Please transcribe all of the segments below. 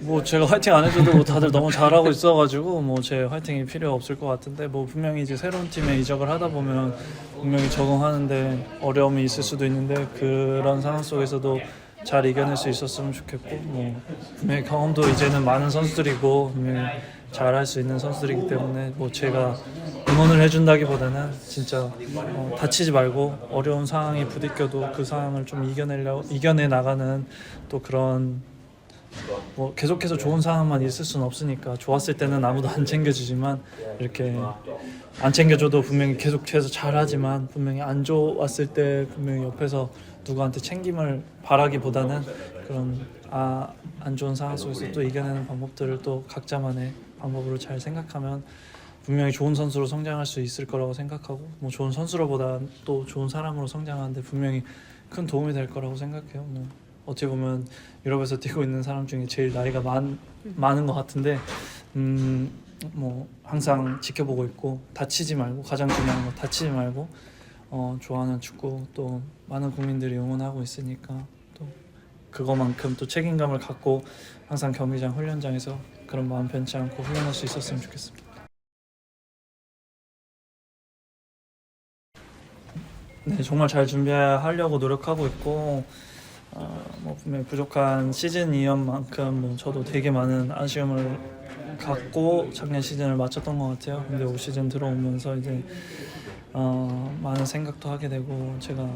뭐 제가 화이팅 안 해줘도 뭐 다들 너무 잘하고 있어가지고 뭐 제 화이팅이 필요 없을 것 같은데 뭐 분명히 이제 새로운 팀에 이적을 하다 보면 분명히 적응하는데 어려움이 있을 수도 있는데 그런 상황 속에서도 잘 이겨낼 수 있었으면 좋겠고 뭐 분명히 경험도 이제는 많은 선수들이고 잘할 수 있는 선수들이기 때문에 뭐 제가 응원을 해준다기보다는 진짜 어, 다치지 말고 어려운 상황이 부딪혀도 그 상황을 좀 이겨내려 이겨내 나가는 또 그런 뭐 계속해서 좋은 상황만 있을 수는 없으니까 좋았을 때는 아무도 안 챙겨주지만 이렇게 안 챙겨줘도 분명히 계속해서 잘하지만 분명히 안 좋았을 때 분명히 옆에서 누구한테 챙김을 바라기보다는 그런 아, 안 좋은 상황 속에서 또 이겨내는 방법들을 또 각자만의 방법으로 잘 생각하면 분명히 좋은 선수로 성장할 수 있을 거라고 생각하고 뭐 좋은 선수로보다 또 좋은 사람으로 성장하는데 분명히 큰 도움이 될 거라고 생각해요. 뭐 어찌 보면 유럽에서 뛰고 있는 사람 중에 제일 나이가 많, 많은 것 같은데 음, 뭐 항상 지켜보고 있고 다치지 말고 가장 중요한 거 다치지 말고 어, 좋아하는 축구 또 많은 국민들이 응원하고 있으니까 또 그거만큼 또 책임감을 갖고 항상 경기장 훈련장에서 그런 마음 변치 않고 훈련할 수 있었으면 좋겠습니다. 네, 정말 잘 준비하려고 노력하고 있고 어, 뭐 분명히 부족한 시즌이었만큼 뭐 저도 되게 많은 아쉬움을 갖고 작년 시즌을 마쳤던 것 같아요. 근데 올 시즌 들어오면서 이제 어, 많은 생각도 하게 되고 제가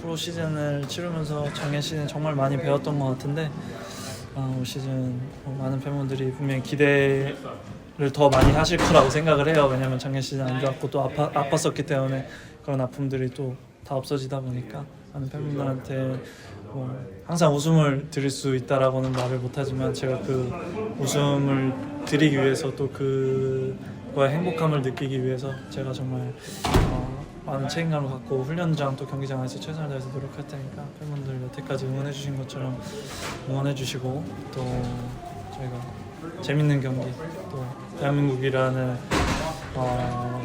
프로 시즌을 치르면서 작년 시즌 정말 많이 배웠던 것 같은데 어, 올 시즌 뭐 많은 팬분들이 분명히 기대 를 더 많이 하실 거라고 생각을 해요. 왜냐면 작년 시즌 안 좋았고 또 아파, 아팠었기 때문에 그런 아픔들이 또 다 없어지다 보니까 많은 팬분들한테 뭐 항상 웃음을 드릴 수 있다라고는 말을 못하지만 제가 그 웃음을 드리기 위해서 또 그거의 행복함을 느끼기 위해서 제가 정말 어, 많은 책임감을 갖고 훈련장 또 경기장에서 최선을 다해서 노력할 테니까 팬분들 여태까지 응원해 주신 것처럼 응원해 주시고 또 저희가 재밌는 경기 또 대한민국이라는 어,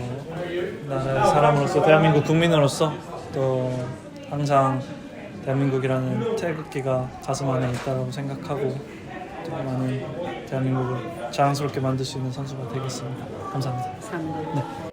나라의 사람으로서 대한민국 국민으로서 또 항상 대한민국이라는 태극기가 가슴 안에 있다고 생각하고 또 많은 대한민국을 자랑스럽게 만들 수 있는 선수가 되겠습니다. 감사합니다. 감사합니다.